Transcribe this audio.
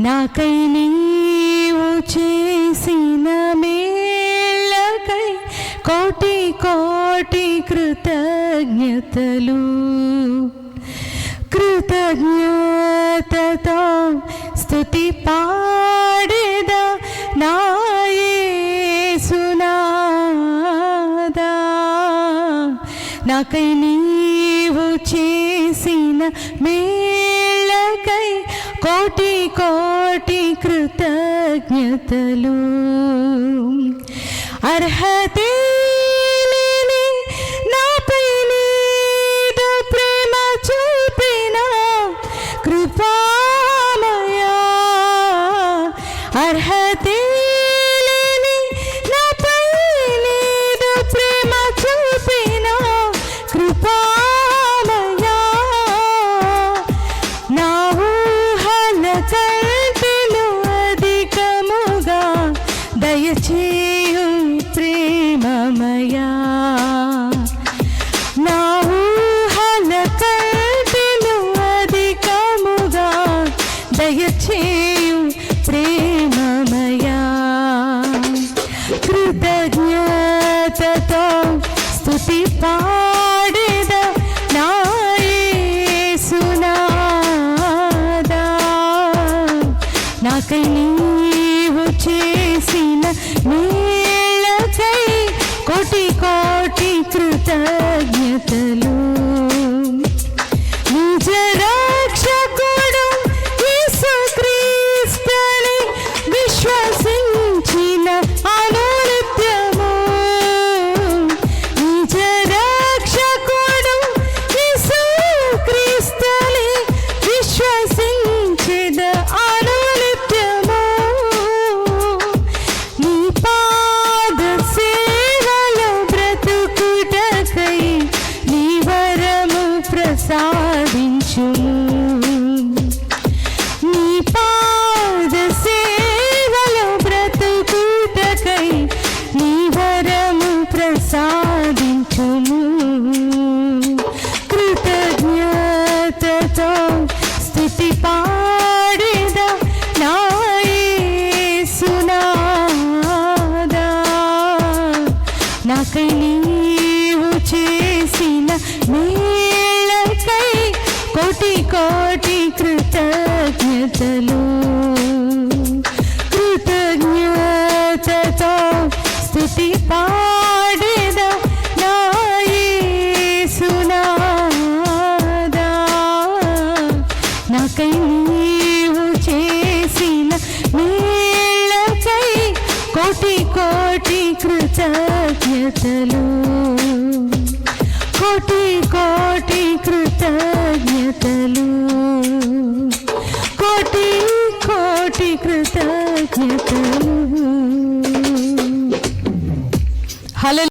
నాకై నీవు చేసిన మేళ్ళకై కోటి కోటి కృతజ్ఞతలు. కృతజ్ఞతతో స్థుతి పాడేద నాయసునాదా నాకై నీవు చేసిన మేళ్ళకై కోటి కోటి కృతజ్ఞతలు. అర్హతే అర్హతే దయచేయు ప్రేమమయా. నా ఊహల కంటెలు అధికముగా దయచేయు ప్రేమమయా. కృతజ్ఞతతో స్తుతి పాడేద నాయసునాదా నాకై నీ చేసిన మేళ్ళకై కోటి కోటి కృతజ్ఞతలు. నాకై నీవు చేసిన మేళ్ళకై కోటి కోటి కృతజ్ఞతలు. కృతజ్ఞతతో స్థుతి పా కోటి కోటి కృతజ్ఞతలు. కోటి కోటి కృతజ్ఞతలు. కోటి కోటి కృతజ్ఞత